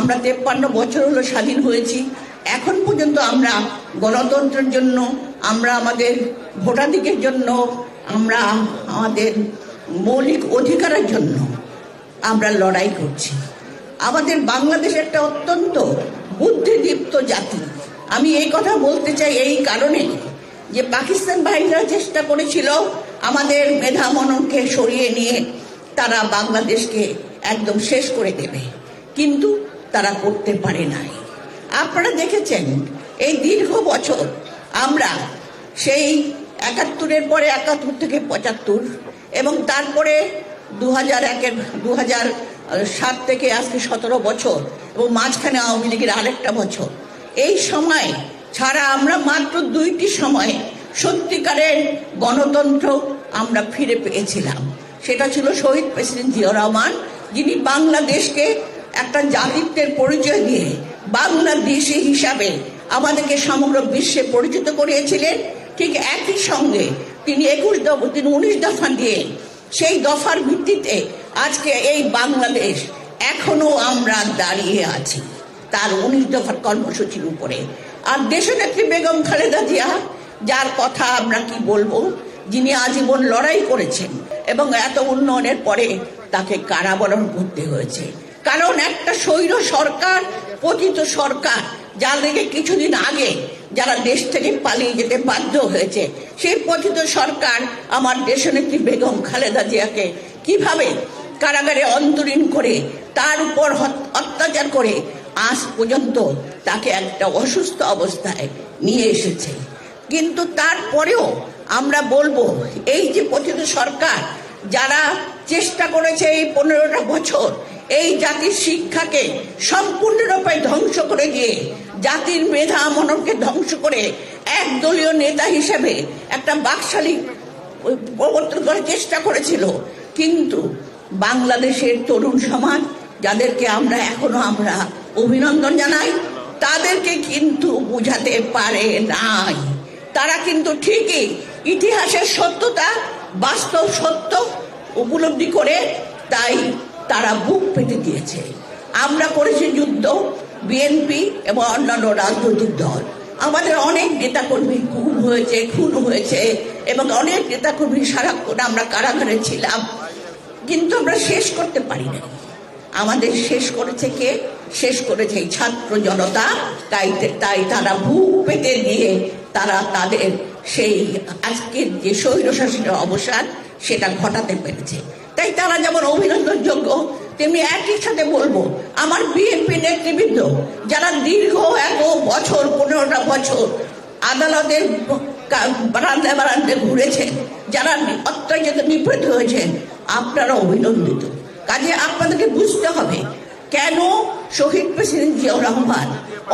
আমরা তেপ্পান্ন বছর হলো স্বাধীন হয়েছি। এখন পর্যন্ত আমরা গণতন্ত্রের জন্য, আমরা আমাদের ভোটাধিকের জন্য, আমরা আমাদের মৌলিক অধিকারের জন্য আমরা লড়াই করছি। আমাদের বাংলাদেশ একটা অত্যন্ত বুদ্ধিদীপ্ত জাতি। আমি এই কথা বলতে চাই এই কারণে যে পাকিস্তান বাহিনীরা চেষ্টা করেছিল আমাদের মেধা মননকে সরিয়ে নিয়ে তারা বাংলাদেশকে একদম শেষ করে দেবে। কিন্তু তারা করতে পারে নাই। আপনারা দেখেছেন, এই দীর্ঘ বছর আমরা সেই একাত্তরের পরে একাত্তর থেকে পঁচাত্তর এবং তারপরে দু হাজার একের দু হাজার সাত থেকে আজকে সতেরো বছর এবং মাঝখানে আওয়ামী লীগের আরেকটা বছর। এই সময় ছাড়া আমরা মাত্র দুইটি সময়ে সত্যিকারের গণতন্ত্র আমরা ফিরে পেয়েছিলাম। সেটা ছিল শহীদ প্রেসিডেন্ট জিয়া রহমান, যিনি বাংলাদেশকে একটা জাতিত্বের পরিচয় দিয়ে বাংলাদেশি হিসাবে আমাদেরকে সমগ্র বিশ্বে পরিচিত করিয়েছিলেন। ঠিক একই সঙ্গে তিনি একুশ দফা, তিনি উনিশ দফা দিয়ে সেই দফার ভিত্তিতে আজকে এই বাংলাদেশ এখনও আমরা দাঁড়িয়ে আছি। তার উনিশ দফার কর্মসূচির উপরে। আর দেশনেত্রী বেগম খালেদা জিয়া, যার কথা আমরা কি বলব, যিনি আজীবন লড়াই করেছেন এবং এত উন্নয়নের পরে তাকে কারাবরণ করতে হয়েছে। কারণ একটা স্বৈর সরকার, পতিত সরকার যাদেরকে কিছুদিন আগে যারা দেশ থেকে পালিয়ে যেতে বাধ্য হয়েছে, সেই পতিত সরকার আমার দেশনেত্রী বেগম খালেদা জিয়াকে কীভাবে কারাগারে অন্তরীণ করে, তার উপর অত্যাচার করে, আজ পর্যন্ত তাকে একটা অসুস্থ অবস্থায় নিয়ে এসেছে। কিন্তু তারপরেও আমরা বলব, এই যে পতিত সরকার, যারা চেষ্টা করেছে এই পনেরোটা বছর এই জাতির শিক্ষাকে সম্পূর্ণরূপে ধ্বংস করে দিয়ে জাতির মেধা মননকে ধ্বংস করে একদলীয় নেতা হিসেবে একটা বাকশালী প্রবর্তন করার চেষ্টা করেছিল। কিন্তু বাংলাদেশের তরুণ সমাজ, যাদেরকে আমরা এখনও আমরা অভিনন্দন জানাই, তাদেরকে কিন্তু বুঝাতে পারে নাই। তারা কিন্তু ঠিকই ইতিহাসের সত্যতা বাস্তব সত্য উপলব্ধি করে তাই তারা বুক পেতে দিয়েছে আমরা করেছি যুদ্ধ বিএনপি এবং অন্যান্য রাজনৈতিক দল। আমাদের অনেক নেতাকর্মী খুন হয়েছে খুন হয়েছে এবং অনেক নেতাকর্মী সারাক্ষণ আমরা কারাগারে ছিলাম। কিন্তু আমরা শেষ করতে পারি না আমাদের শেষ করেছে কে? শেষ করেছে ছাত্র জনতা। তাই তাই তারা বুক পেতে দিয়ে তারা তাদের সেই আজকের যে স্বৈরশাসনের অবসান, সেটা ঘটাতে পেরেছে। তাই তারা যেমন অভিনন্দনযোগ্য তেমনি একই সাথে বলব, আমার বিএনপি নেতৃবৃন্দ, যারা দীর্ঘ এত বছর, পনেরোটা বছর আদালতের বারান্দে বারান্দে ঘুরেছেন যারা অত্যাচারিত, নিপীড়িত হয়েছেন আপনারা অভিনন্দিত। কাজে আপনাদেরকে বুঝতে হবে, কেন শহীদ প্রেসিডেন্ট জিয়াউর রহমান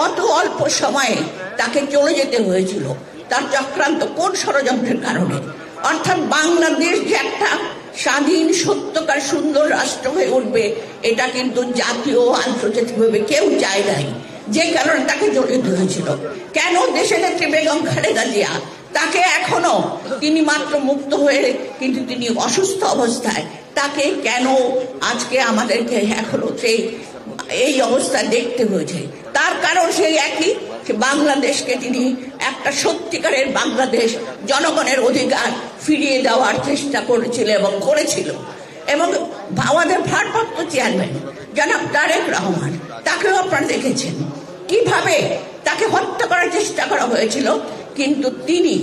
অত অল্প সময়ে তাকে চলে যেতে হয়েছিল? তার চক্রান্ত কোন ষড়যন্ত্রের কারণে? অর্থাৎ বাংলাদেশ যে একটা স্বাধীন সত্যকার সুন্দর রাষ্ট্র হয়ে উঠবে, এটা কিন্তু জাতীয় আন্তর্জাতিকভাবে কেউ চায় নাই। যে কারণে তাকে জড়িত হয়েছিল। কেন দেশে নেত্রী বেগম খালেদা জিয়া? তাকে এখনও তিনি মাত্র মুক্ত হয়ে কিন্তু তিনি অসুস্থ অবস্থায়। তাকে কেন আজকে আমাদেরকে এখনও সেই, এই অবস্থা দেখতে হয়েছে? তার কারণ সেই একই বাংলাদেশকে তিনি একটা সত্যিকারের বাংলাদেশ জনগণের অধিকার ফিরিয়ে দেওয়ার চেষ্টা করেছিল এবং করেছিল। এবং আমাদের ভারপ্রাপ্ত চেয়ারম্যান জনাব তারেক রহমান, তাকেও আপনারা দেখেছেন। কীভাবে তাকে হত্যা করার চেষ্টা করা হয়েছিল, কিন্তু তিনি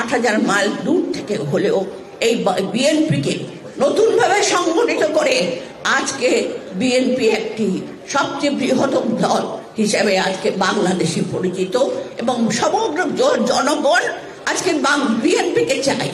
আট হাজার মাইল দূর থেকে হলেও এই বিএনপিকে নতুনভাবে সংগঠিত করে আজকে বিএনপি একটি সবচেয়ে বৃহত্তম দল হিসেবে আজকে বাংলাদেশে পরিচিত। এবং সমগ্র জনগণ আজকে বিএনপিকে চাই।